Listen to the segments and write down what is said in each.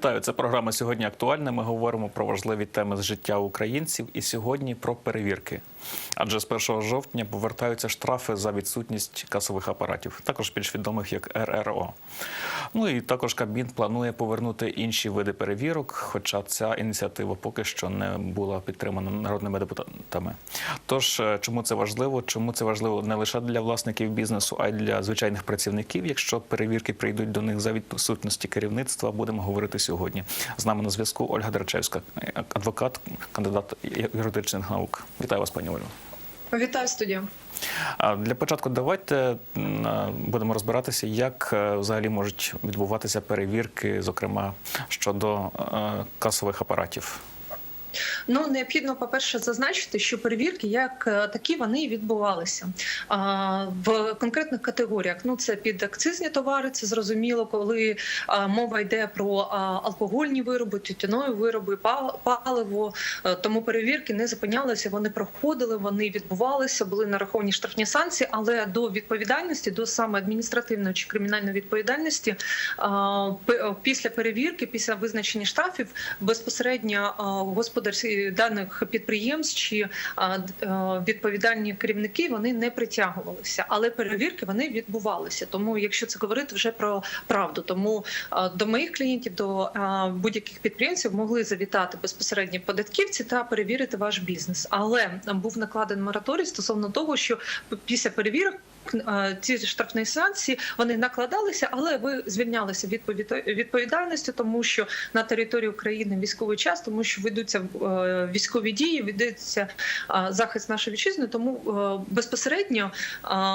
Вітаю, це програма сьогодні актуальна. Ми говоримо про важливі теми з життя українців і сьогодні про перевірки. Адже з 1 жовтня повертаються штрафи за відсутність касових апаратів, також більш відомих як РРО. Ну і також Кабмін планує повернути інші види перевірок, хоча ця ініціатива поки що не була підтримана народними депутатами. Тож е, чому це важливо? Чому це важливо не лише для власників бізнесу, а й для звичайних працівників, якщо перевірки прийдуть до них за відсутності керівництва, будемо говорити сьогодні. З нами на зв'язку Ольга Деречевська, адвокат, кандидат юридичних наук. Вітаю вас, пані Олю. Вітаю студію. Для початку давайте будемо розбиратися, як е, взагалі можуть відбуватися перевірки, зокрема щодо е, касових апаратів. Ну необхідно, по перше, зазначити, що перевірки як е, такі вони відбувалися в конкретних категоріях. Ну це під акцизні товари. Це зрозуміло, коли мова йде про алкогольні вироби, тютюнові вироби, пал- паливо. Е, Тому перевірки не зупинялися. Вони проходили, вони відбувалися, були нараховані штрафні санкції, але до відповідальності, до саме адміністративної чи кримінальної відповідальності після перевірки, після визначення штрафів, безпосередньо а, даних підприємств чи а, відповідальні керівники вони не притягувалися, але перевірки вони відбувалися. Тому, якщо це говорити вже про правду, тому до моїх клієнтів, до будь-яких підприємців могли завітати безпосередньо податківці та перевірити ваш бізнес. Але був накладений мораторій стосовно того, що після перевірок. Е, Ці штрафні санкції вони накладалися, але ви звільнялися від відповідальності, тому що на території України військовий час, тому що ведуться е, військові дії, ведеться е, захист нашої вітчизни, тому безпосередньо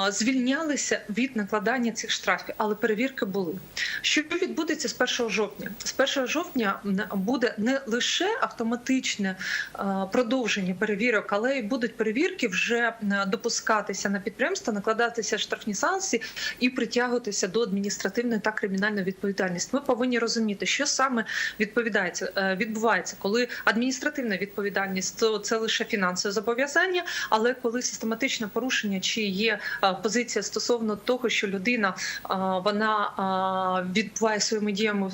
звільнялися від накладання цих штрафів, але перевірки були. Що відбудеться з 1 жовтня? З 1 жовтня буде не лише автоматичне продовження перевірок, але й будуть перевірки вже допускатися на підприємства, накладатися штрафні санкції і притягуватися до адміністративної та кримінальної відповідальності. Ми повинні розуміти, що саме відповідається е, відбувається, коли адміністративна відповідальність то це лише фінансове зобов'язання, але коли систематичне порушення чи є е, позиція стосовно того, що людина е, вона відбуває своїми діями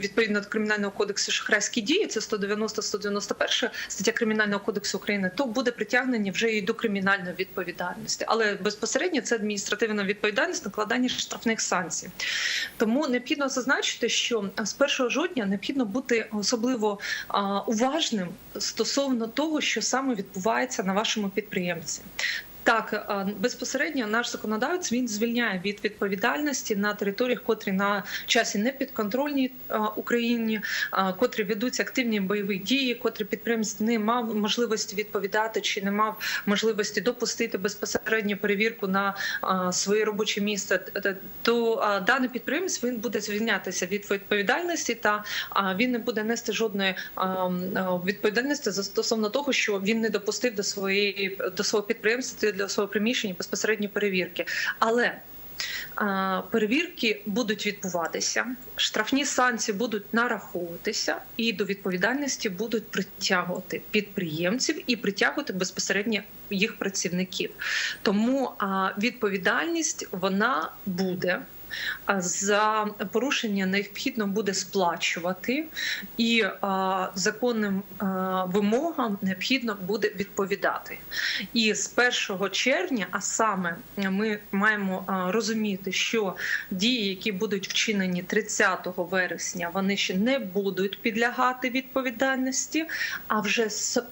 відповідно до кримінального кодексу шахрайські дії, це 190-191 стаття кримінального кодексу України, то буде притягнення вже і до кримінальної відповідальності, але безпосередньо це адміністративна відповідальність накладання штрафних санкцій. Тому необхідно зазначити, що з 1 жовтня необхідно бути особливо уважним стосовно того, що саме відбувається на вашому підприємстві. Так, безпосередньо наш законодавець він звільняє від відповідальності на територіях, котрі на часі не підконтрольні Україні, котрі ведуться активні бойові дії, котрі підприємець не мав можливості відповідати чи не мав можливості допустити безпосередню перевірку на своє робоче місце. То а, даний підприємець він буде звільнятися від відповідальності, та він не буде нести жодної відповідальності за стосовно того, що він не допустив до своєї до свого підприємства для свого приміщення безпосередньо перевірки. Але перевірки будуть відбуватися, штрафні санкції будуть нараховуватися, і до відповідальності будуть притягувати підприємців і притягувати безпосередньо їх працівників. Тому відповідальність вона буде. За порушення необхідно буде сплачувати, і законним вимогам необхідно буде відповідати. І з 1 червня, а саме ми маємо розуміти, що дії, які будуть вчинені 30 вересня, вони ще не будуть підлягати відповідальності. А вже з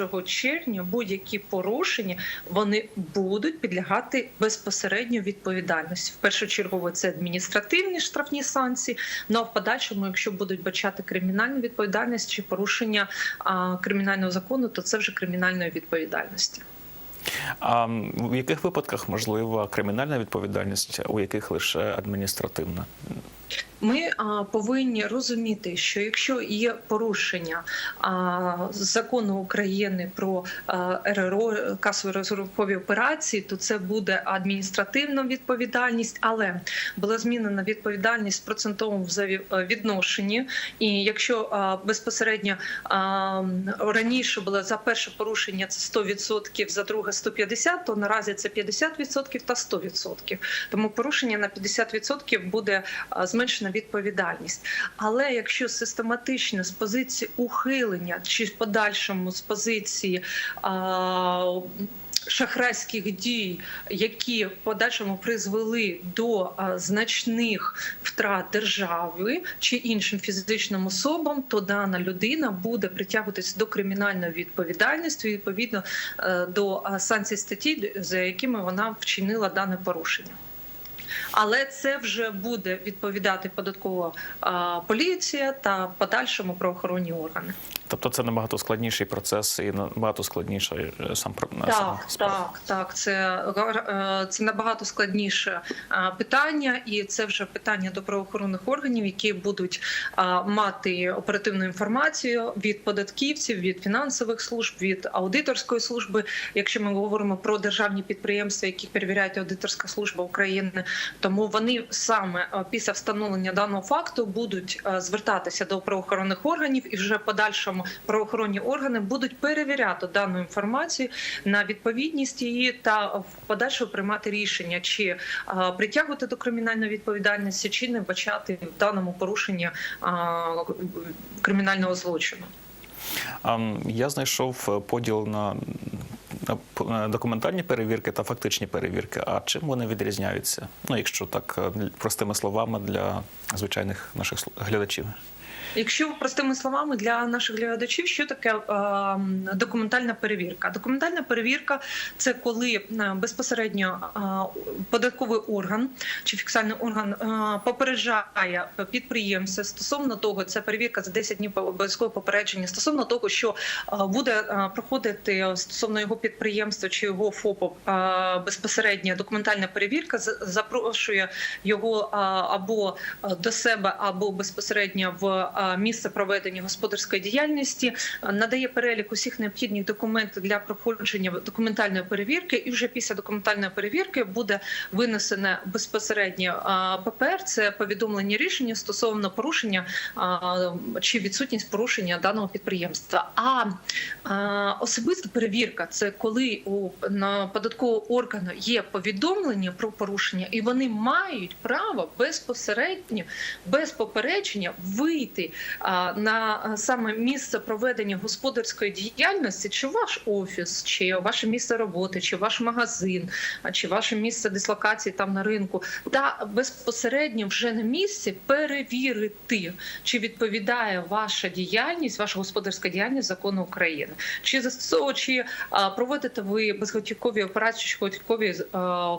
1 червня будь-які порушення вони будуть підлягати безпосередньо відповідальності. В першу чергу це адміністративні штрафні санкції. Ну а в подальшому, якщо будуть бачати кримінальну відповідальність чи порушення а, кримінального закону, то це вже кримінальної відповідальності. А в яких випадках можлива кримінальна відповідальність, у яких лише адміністративна? Ми а, повинні розуміти, що якщо є порушення а, закону України про а, РРО касові розрахункові операції, то це буде адміністративна відповідальність, але була змінена відповідальність в процентовому відношенні. І якщо а, безпосередньо а, раніше було за перше порушення це 100%, за друге 150%, 150, то наразі це 50% та 100%. Тому порушення на 50% буде а, зменшена відповідальність. Але якщо систематично з позиції ухилення чи в подальшому з позиції а, шахрайських дій, які в подальшому призвели до значних втрат держави чи іншим фізичним особам, то дана людина буде притягуватися до кримінальної відповідальності відповідно е, до санкцій статті, за якими вона вчинила дане порушення. Але це вже буде відповідати податкова поліція та подальшому правоохоронні органи. Тобто це набагато складніший процес і набагато складніше е, сам Так, справа. так, так. Це, е, це набагато складніше е, питання, і це вже питання до правоохоронних органів, які будуть е, мати оперативну інформацію від податківців, від фінансових служб, від аудиторської служби. Якщо ми говоримо про державні підприємства, які перевіряють аудиторська служба України, тому вони саме е, після встановлення даного факту будуть е, звертатися до правоохоронних органів і вже в подальшому правоохоронні органи будуть перевіряти дану інформацію на відповідність її та в подальшому приймати рішення, чи е, притягувати до кримінальної відповідальності, чи не бачати в даному порушенні е, кримінального злочину. Я знайшов е, поділ на документальні перевірки та фактичні перевірки. А чим вони відрізняються? Ну, якщо так простими словами для звичайних наших глядачів. Якщо простими словами для наших глядачів, що таке е, документальна перевірка? Документальна перевірка це коли е, безпосередньо е, податковий орган чи фіксальний орган попереджає підприємця стосовно того, це перевірка за 10 днів обов'язкове попередження стосовно того, що буде проходити стосовно його підприємства чи його ФОПу безпосередня документальна перевірка, запрошує його або до себе, або безпосередньо в місце проведення господарської діяльності, надає перелік усіх необхідних документів для проходження документальної перевірки, і вже після документальної перевірки буде винесене безпосередньо ППР, це повідомлення рішення стосовно порушення чи відсутність порушення даного підприємства. А особиста перевірка це коли у податкового органу є повідомлення про порушення, і вони мають право безпосередньо без попередження вийти на саме місце проведення господарської діяльності, чи ваш офіс, чи ваше місце роботи, чи ваш магазин, чи ваше місце дислокації там на ринку, та безпосередньо вже на місці перевірити, чи відповідає ваша діяльність, ваша господарська діяльність закону України, чи застосовує, чи проводите ви безготівкові операції, чи готівкові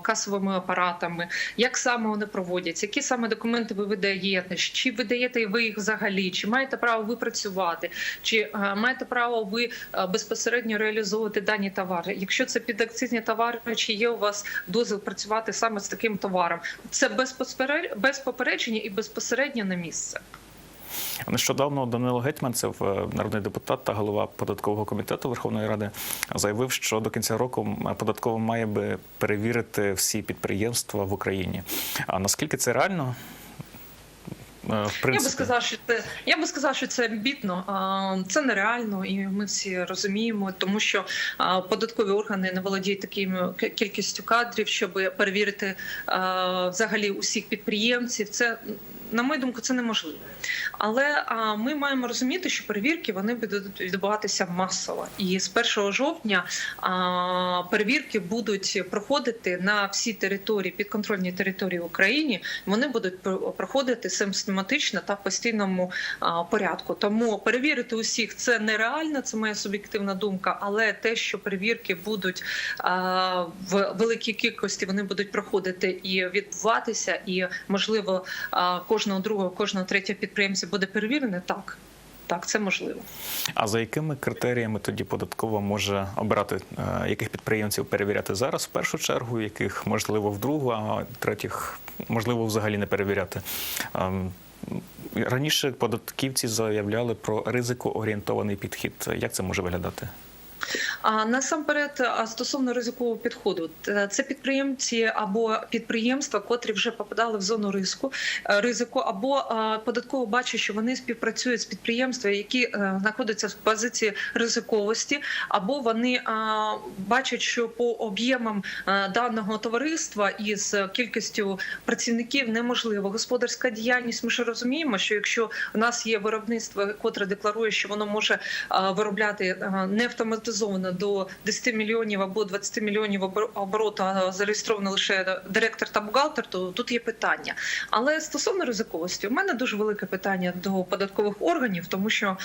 касовими апаратами, як саме вони проводяться, які саме документи ви видаєте, чи видаєте ви їх взагалі, чи маєте право ви працювати, чи е, маєте право ви е, безпосередньо реалізовувати дані товари. Якщо це підакцизні товари, чи є у вас дозвіл працювати саме з таким товаром, це без попередження і безпосередньо на місце. Нещодавно Данило Гетьманцев, е, народний депутат та голова податкового комітету Верховної Ради, заявив, що до кінця року податково має би перевірити всі підприємства в Україні. А наскільки це реально? Е, В Я би сказав, що це я би сказав, що це амбітно, це нереально, і ми всі розуміємо, тому що податкові органи не володіють такою кількістю кадрів, щоб перевірити взагалі усіх підприємців. Це на мою думку, це неможливо. Але а, ми маємо розуміти, що перевірки вони будуть відбуватися масово, і з 1 жовтня а, перевірки будуть проходити на всі території підконтрольні території в Україні. Вони будуть про- проходити систематично та в постійному а, порядку. Тому перевірити усіх це нереально, це моя суб'єктивна думка. Але те, що перевірки будуть а, в великій кількості, вони будуть проходити і відбуватися, і можливо а, кожного другого, кожного третього підприємця буде перевірене, так. Так, це можливо. а за якими критеріями тоді податкова може обирати, е, яких підприємців перевіряти зараз в першу чергу, яких можливо в другу, а третіх можливо взагалі не перевіряти? Ем, Раніше податківці заявляли про ризикоорієнтований підхід. Як це може виглядати? А насамперед, стосовно ризикового підходу, це підприємці або підприємства, котрі вже попадали в зону ризику, е, ризику, або податково бачить, що вони співпрацюють з підприємствами, які е, знаходяться в позиції ризиковості, або вони бачать, що по об'ємам даного товариства із кількістю працівників неможливо. Господарська діяльність. Ми ж розуміємо, що якщо у нас є виробництво, котре декларує, що воно може виробляти не автоматизовано до 10 мільйонів або 20 мільйонів обор- обороту, зареєстровано лише директор та бухгалтер, то тут є питання. Але стосовно ризиковості, у мене дуже велике питання до податкових органів, тому що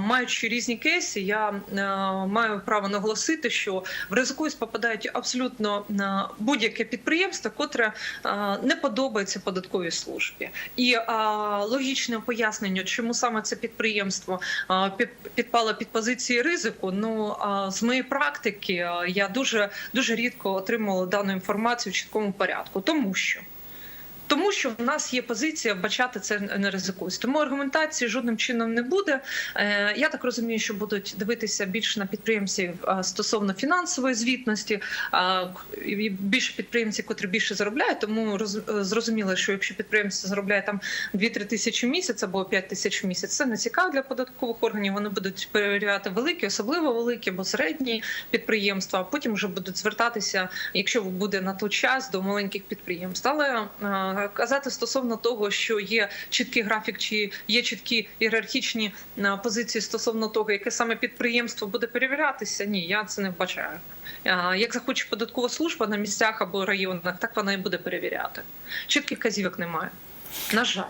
маючи різні кейси, я маю право наголосити, що в ризиковість попадають абсолютно будь-яке підприємство, котре не подобається податковій службі. І логічне пояснення, чому саме це підприємство підпало під позиції ризику. Ну а, з моєї практики я дуже дуже рідко отримувала дану інформацію в чіткому порядку, тому що. Тому що в нас є позиція вбачати це не ризикується. Тому аргументації жодним чином не буде. Е, Я так розумію, що будуть дивитися більше на підприємців стосовно фінансової звітності. А, Більше підприємців, котрі більше заробляють, тому роз- е, зрозуміло, що якщо підприємство заробляє там 2-3 тисячі місяць або 5 тисяч місяць, це не цікаво для податкових органів. Вони будуть перевіряти великі, особливо великі або середні підприємства. А потім вже будуть звертатися, якщо буде на той час, до маленьких підприємств. Але е, казати стосовно того, що є чіткий графік, чи є чіткі ієрархічні е, позиції стосовно того, яке саме підприємство буде перевірятися, ні, я це не вбачаю. Е, Як захоче податкова служба на місцях або районах, так вона і буде перевіряти. Чітких казівок немає. На жаль.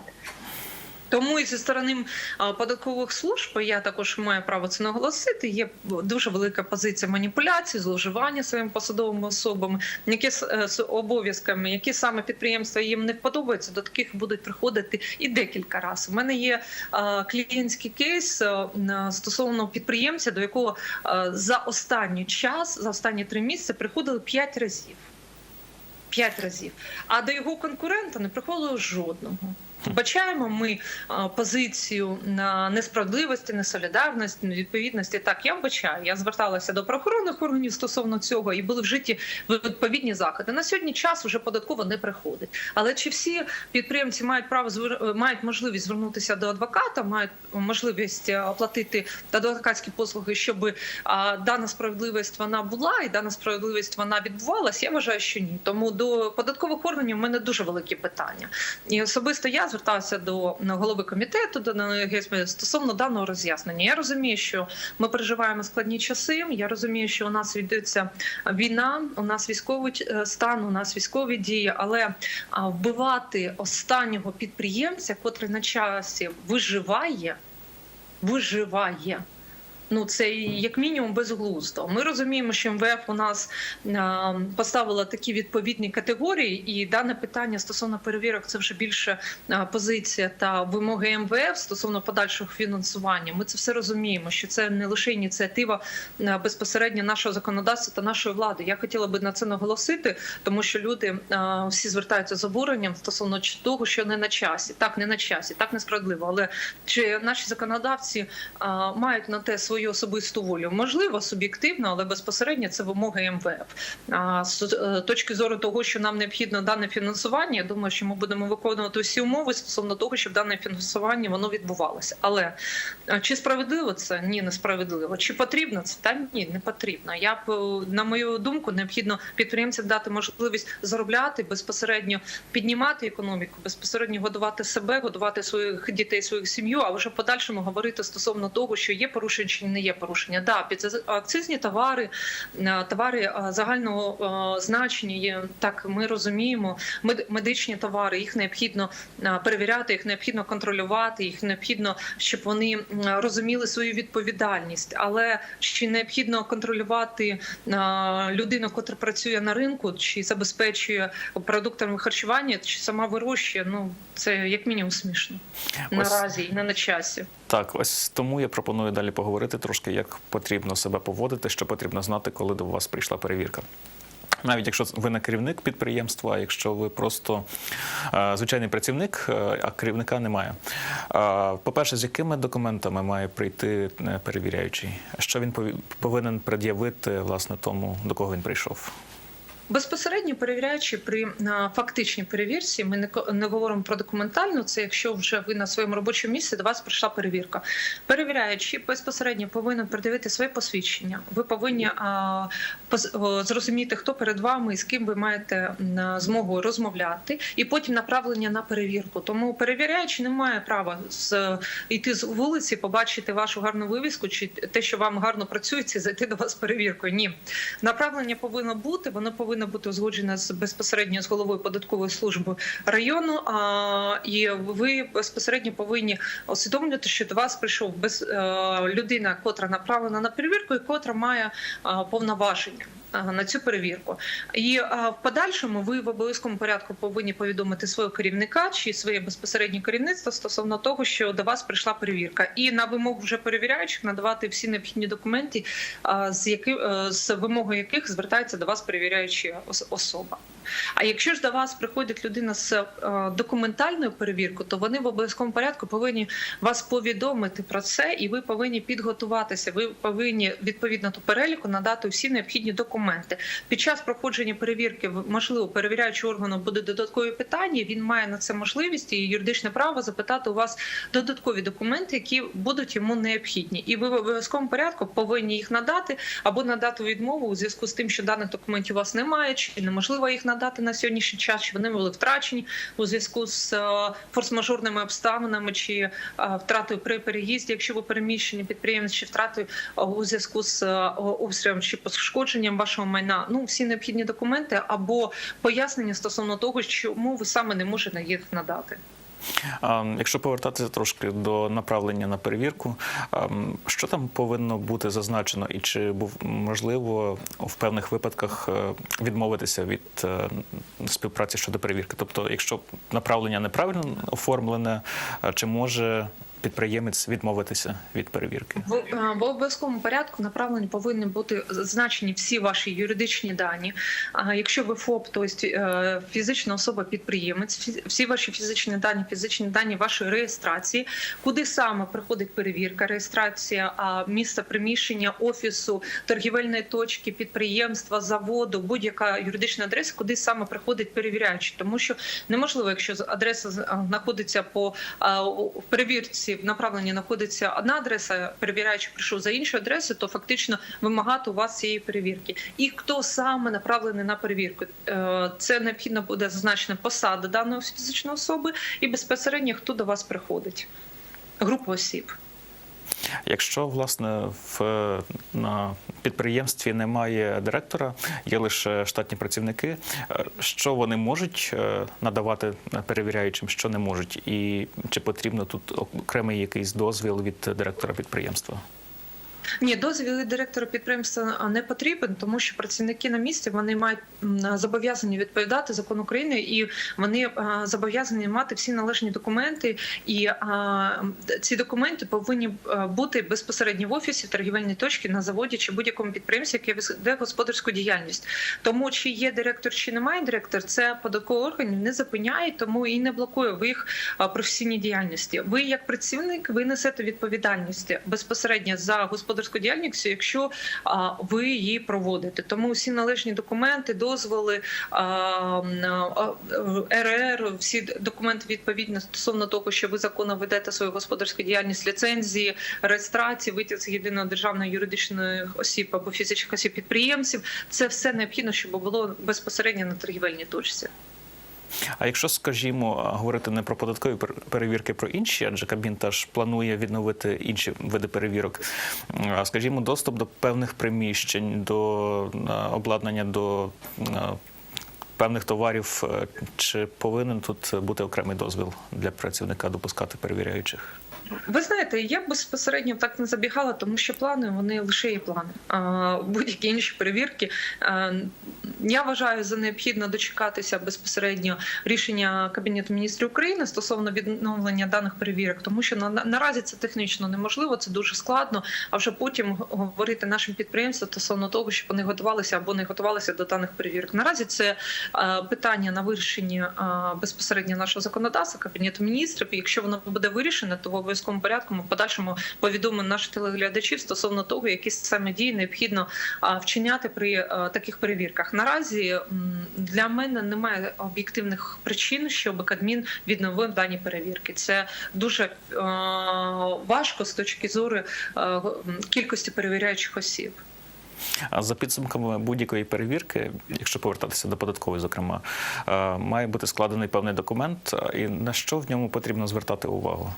Тому і зі сторони податкових служб я також маю право це наголосити. Є дуже велика позиція маніпуляцій, зловживання своїми посадовими особами, які е, з обов'язками, які саме підприємства їм не подобаються, до таких будуть приходити і декілька разів. У мене є клієнтський кейс стосовно підприємця, до якого за останній час, за останні три місяці, приходили п'ять разів. П'ять разів. А до його конкурента не приходило жодного. Бачаємо ми позицію на несправедливості, несолідарності, невідповідності. Так, я вбачаю. Я зверталася до правоохоронних органів стосовно цього і були вжиті відповідні заходи. На сьогодні час вже податково не приходить. Але чи всі підприємці мають право мають можливість звернутися до адвоката, мають можливість е, оплатити адвокатські послуги, щоб дана справедливість вона була і дана справедливість вона відбувалась? Я вважаю, що ні. Тому до податкових органів в мене дуже великі питання. І особисто я зверталася до голови комітету до НГСМ стосовно даного роз'яснення. Я розумію, що ми переживаємо складні часи. Я розумію, що у нас відбудеться війна, у нас військовий е, стан, у нас військові дії, але вбивати останнього підприємця, котрий на часі виживає, виживає. Ну, це як мінімум безглуздо. Ми розуміємо, що МВФ у нас а, поставила такі відповідні категорії, і дане питання стосовно перевірок це вже більше а, позиція та вимоги МВФ стосовно подальшого фінансування. Ми це все розуміємо, що це не лише ініціатива а, безпосередньо нашого законодавства та нашої влади. Я хотіла би на це наголосити, тому що люди а, всі звертаються з обуренням стосовно того, що не на часі, так не на часі, так несправедливо. Але чи наші законодавці мають на те свою особисту волю? Можливо, суб'єктивно, але безпосередньо це вимоги МВФ. А з е, точки зору того, що нам необхідно дане фінансування, я думаю, що ми будемо виконувати всі умови стосовно того, щоб дане фінансування воно відбувалося. Але чи справедливо це? Ні, не справедливо. Чи потрібно це? Та ні, не потрібно. Я б е, на мою думку, необхідно підприємцям дати можливість заробляти безпосередньо піднімати економіку, безпосередньо годувати себе, годувати своїх дітей, свою сім'ю, а вже в подальшому говорити стосовно того, що є порушення не є порушення. Да, підакцизні товари, е, товари е, загального е, значення є так. Ми розуміємо. Мед- медичні товари їх необхідно перевіряти, їх необхідно контролювати, їх необхідно, щоб вони розуміли свою відповідальність. Але чи необхідно контролювати людину, яка працює на ринку, чи забезпечує продуктами харчування, чи сама вирощує? Ну це як мінімум смішно наразі і не на часі. Так, ось тому я пропоную далі поговорити трошки, як потрібно себе поводити, що потрібно знати, коли до вас прийшла перевірка. Навіть якщо ви не керівник підприємства, якщо ви просто е, звичайний працівник, е, а керівника немає. Е, По-перше, з якими документами має прийти перевіряючий? Що він повинен пред'явити власне тому, до кого він прийшов? Безпосередньо перевіряючи при фактичній перевірці, ми не, говоримо про документальну. Це якщо вже ви на своєму робочому місці до вас прийшла перевірка. Перевіряючи безпосередньо повинен придивити своє посвідчення. Ви повинні зрозуміти, хто перед вами і з ким ви маєте змогу розмовляти, і потім направлення на перевірку. Тому перевіряючи не має права з йти з вулиці, побачити вашу гарну вивіску, чи те, що вам гарно працюється, зайти до вас перевіркою. Ні, направлення повинно бути, воно повинно бути узгоджене з безпосередньо з головою податкової служби району. А і ви безпосередньо повинні усвідомлювати, що до вас прийшов без е, людина, котра направлена на перевірку, і котра має е, повноваження. Е, На цю перевірку, і в подальшому ви в обов'язковому порядку повинні повідомити свого керівника чи своє безпосереднє керівництво стосовно того, що до вас прийшла перевірка, і на вимогу вже перевіряючих надавати всі необхідні документи, з які е, з вимогою яких звертається до вас перевіряюча особа. А якщо ж до вас приходить людина з е, документальною перевіркою, то вони в обов'язковому порядку повинні вас повідомити про це, і ви повинні підготуватися. Ви повинні відповідно до переліку надати всі необхідні документи. Під час проходження перевірки можливо перевіряючий органу буде додаткові питання. Він має на це можливість і юридичне право запитати у вас додаткові документи, які будуть йому необхідні, і ви в обов'язковому порядку повинні їх надати або надати відмову у зв'язку з тим, що даних документів у вас немає, чи неможливо їх надати на сьогоднішній час, чи вони були втрачені у зв'язку з е, форс-мажорними обставинами, чи е, втратою при переїзді, якщо ви переміщені підприємець, чи втратою е, у зв'язку з обстрілом чи пошкодженням вашого майна. Ну всі необхідні документи або пояснення стосовно того, чому ви саме не можете їх надати. Якщо повертатися трошки до направлення на перевірку, що там повинно бути зазначено, і чи можливо в певних випадках е, відмовитися від е, співпраці щодо перевірки? Тобто, якщо направлення неправильно оформлене, чи може підприємець відмовитися від перевірки? В, е, в обов'язковому порядку направлені повинні бути зазначені всі ваші юридичні дані. А якщо ви ФОП, тобто е, фізична особа підприємець, всі ваші фізичні дані, фізичні дані вашої реєстрації, куди саме приходить перевірка, реєстрація місця приміщення офісу, торгівельної точки, підприємства, заводу, будь-яка юридична адреса, куди саме приходить перевіряючий, тому що неможливо, якщо адреса знаходиться по перевірці в направленні знаходиться одна адреса, перевіряючий прийшов за іншу адресу, то фактично вимагати у вас цієї перевірки. І хто саме направлений на перевірку? Е, Це необхідно буде зазначена посада даної фізичної особи і безпосередньо хто до вас приходить. Група осіб. Якщо власне в на підприємстві немає директора, є лише штатні працівники, е, що вони можуть е, надавати перевіряючим, що не можуть, і чи потрібно тут окремий якийсь дозвіл від директора підприємства? Ні, дозвіл директора підприємства не потрібен, тому що працівники на місці вони мають зобов'язані відповідати закону України, і вони зобов'язані мати всі належні документи. І ці документи повинні бути безпосередньо в офісі, в торгівельній точці, на заводі чи будь-якому підприємстві, яке веде господарську діяльність. Тому чи є директор, чи немає директор, це податковий органів не зупиняє, тому і не блокує в їх професійній діяльності. Ви як працівник ви несете відповідальність безпосередньо за господарську діяльність, якщо ви її проводите. Тому всі належні документи, дозволи, РР, всі документи відповідно стосовно того, що ви законно ведете свою господарську діяльність, ліцензії, реєстрації, витяг з єдиної державної юридичної осіб або фізичних осіб підприємців. Це все необхідно, щоб було безпосередньо на торгівельній точці. А якщо, скажімо, говорити не про податкові пер- перевірки, про інші, адже Кабмін теж планує відновити інші види перевірок, скажімо, доступ до певних приміщень, до е, обладнання, до е, певних товарів, е, чи повинен тут бути окремий дозвіл для працівника допускати перевіряючих? Ви знаєте, я б безпосередньо так не забігала, тому що плани вони лише є плани. А будь-які інші перевірки Я вважаю за необхідно дочекатися безпосередньо рішення Кабінету міністрів України стосовно відновлення даних перевірок, тому що на, на- наразі це технічно неможливо, це дуже складно. А вже потім говорити нашим підприємствам стосовно того, щоб вони готувалися або не готувалися до даних перевірок. Наразі це е, питання на вирішення е, безпосередньо нашого законодавства Кабінету міністрів. Якщо воно буде вирішено, то в обов'язковому порядку ми подальшому повідомимо наших телеглядачів стосовно того, які саме дії необхідно а, вчиняти при е, таких перевірках. Наразі м, для мене немає об'єктивних причин, щоб Кадмін відновив дані перевірки. Це дуже е, важко з точки зору е, кількості перевіряючих осіб. А за підсумками будь-якої перевірки, якщо повертатися до податкової, зокрема, е, має бути складений певний документ, і на що в ньому потрібно звертати увагу?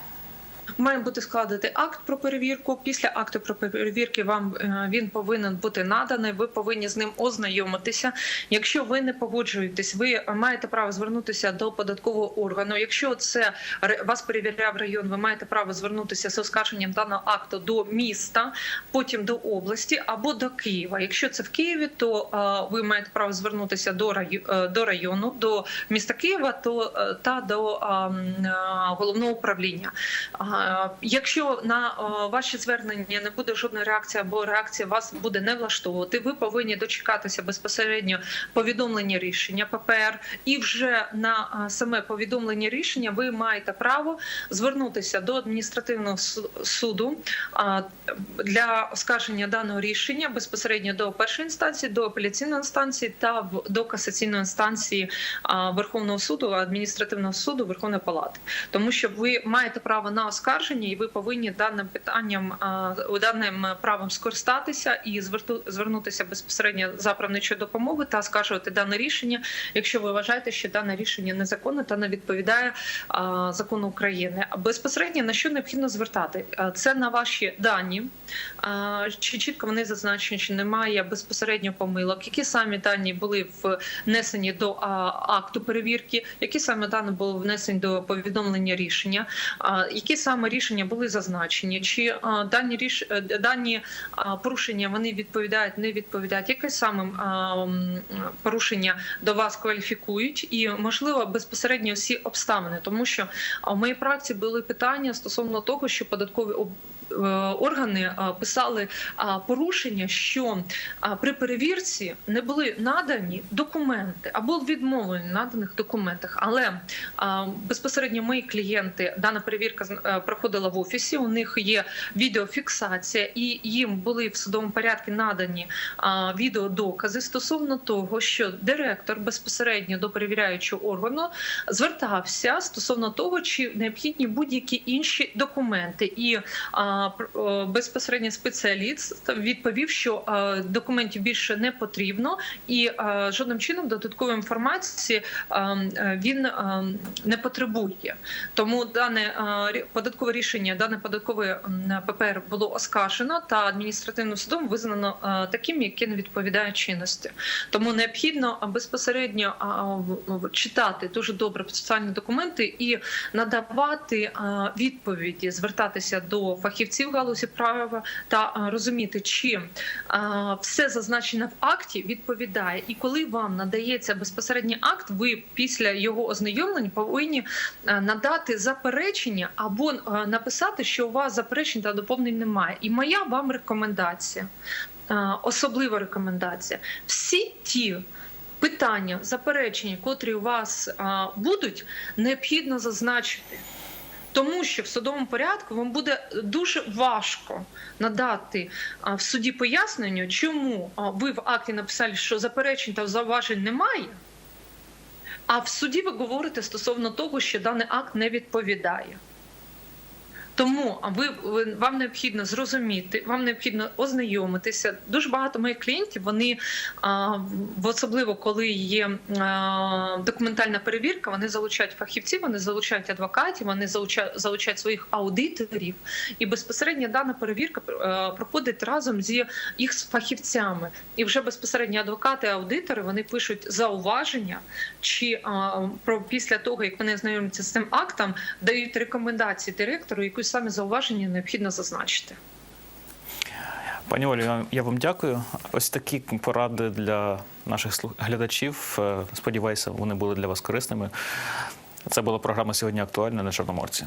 Має бути складати акт про перевірку. Після акту про перевірки вам е, він повинен бути наданий. Ви повинні з ним ознайомитися. Якщо ви не погоджуєтесь, ви маєте право звернутися до податкового органу. Якщо це вас перевіряв район, ви маєте право звернутися з оскарженням даного акту до міста, потім до області або до Києва. Якщо це в Києві, то е, ви маєте право звернутися е, до району, до міста Києва, то та до головного управління. А, Якщо на е, ваші звернення не буде жодної реакції або реакція вас буде не влаштовувати, ви повинні дочекатися безпосередньо повідомлення рішення ППР, і вже на е, саме повідомлення рішення ви маєте право звернутися до адміністративного суду для оскарження даного рішення безпосередньо до першої інстанції, до апеляційної інстанції та до касаційної інстанції Верховного суду, адміністративного суду Верховної Палати, тому що ви маєте право на оскарження, і ви повинні даним питанням даним правом скористатися і звернутися безпосередньо за правничою допомогою та оскаржувати дане рішення, якщо ви вважаєте, що дане рішення незаконне та не відповідає закону України. Безпосередньо на що необхідно звертати? Це на ваші дані, чи чітко вони зазначені, чи немає безпосередньо помилок, які самі дані були внесені до акту перевірки, які саме дані були внесені до повідомлення рішення, які саме рішення були зазначені, чи дані ріш... е, дані порушення вони відповідають, не відповідають, яке саме порушення до вас кваліфікують, і можливо безпосередньо всі обставини, тому що в моїй практиці були питання стосовно того, що податкові е, органи писали порушення, що при перевірці не були надані документи або відмовлені наданих документах. Але безпосередньо мої клієнти дана перевірка е, проходила в офісі. У них є відеофіксація, і їм були в судовому порядку надані відеодокази стосовно того, що директор безпосередньо до перевіряючого органу звертався стосовно того, чи необхідні будь-які інші документи, і безпосередньо спеціаліст відповів, що документів більше не потрібно, і жодним чином додаткової інформації він не потребує. Тому дане податкове рішення, дане податкове ППР було оскаржено та адміністративним судом визнано таким, яке не відповідає чинності. Тому необхідно безпосередньо читати дуже добре процесуальні документи і надавати відповіді, звертатися до фахівців галузі права та розуміти, чи все зазначене в акті відповідає. І коли вам надається безпосередній акт, ви після його ознайомлень повинні надати заперечення або написати, що у вас заперечень та доповнень немає. І моя вам рекомендація, особлива рекомендація. Всі ті. Питання, заперечення, котрі у вас а, будуть, необхідно зазначити. Тому що в судовому порядку вам буде дуже важко надати в суді пояснення, чому ви в акті написали, що заперечень та зауважень немає, а в суді ви говорите стосовно того, що даний акт не відповідає. Тому ви, вам необхідно зрозуміти, вам необхідно ознайомитися. Дуже багато моїх клієнтів вони особливо коли є документальна перевірка, вони залучають фахівців, вони залучають адвокатів, вони залучають, залучають своїх аудиторів, і безпосередньо дана перевірка е, проходить разом зі їх з фахівцями. І вже безпосередньо адвокати, аудитори вони пишуть зауваження, чи про після того як вони знайомляться з цим актом, дають рекомендації директору, яку саме зауваження необхідно зазначити. Пані Олі, я- вам дякую. Ось такі поради для наших глядачів. Е, Сподіваюся, вони були для вас корисними. Це була програма сьогодні актуальна на Чорноморці.